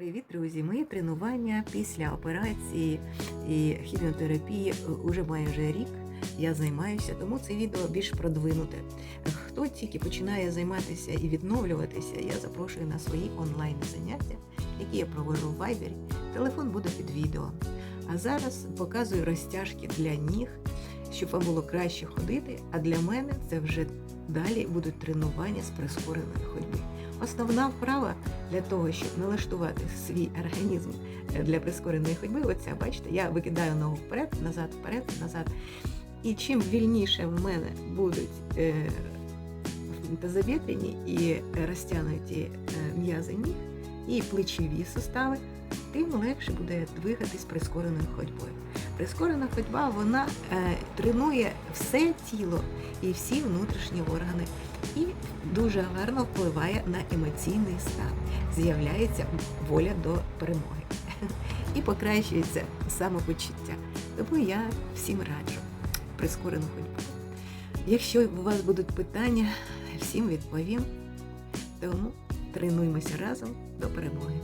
Привіт, друзі! Мої тренування після операції і хіміотерапії уже майже рік. Я займаюся, тому це відео більш продвинуте. Хто тільки починає займатися і відновлюватися, я запрошую на свої онлайн заняття, які я провожу в Viber. Телефон буде під відео. А зараз показую розтяжки для ніг, щоб вам було краще ходити. А для мене це вже далі будуть тренування з прискореної ходьби. Основна вправа для того, щоб налаштувати свій організм для прискореної ходьби, оця, бачите, я викидаю ногу вперед, назад, вперед, назад. І чим вільніше в мене будуть е, тазобедрені і розтягнуті е, м'язи ніг і плечові сустави, тим легше буде двигатись прискореною ходьбою. Прискорена ходьба вона е, тренує все тіло і всі внутрішні органи дуже гарно впливає на емоційний стан. З'являється воля до перемоги і покращується самопочуття. Тому я всім раджу прискорену ходьбу. Якщо у вас будуть питання, всім відповім. Тому тренуємося разом до перемоги.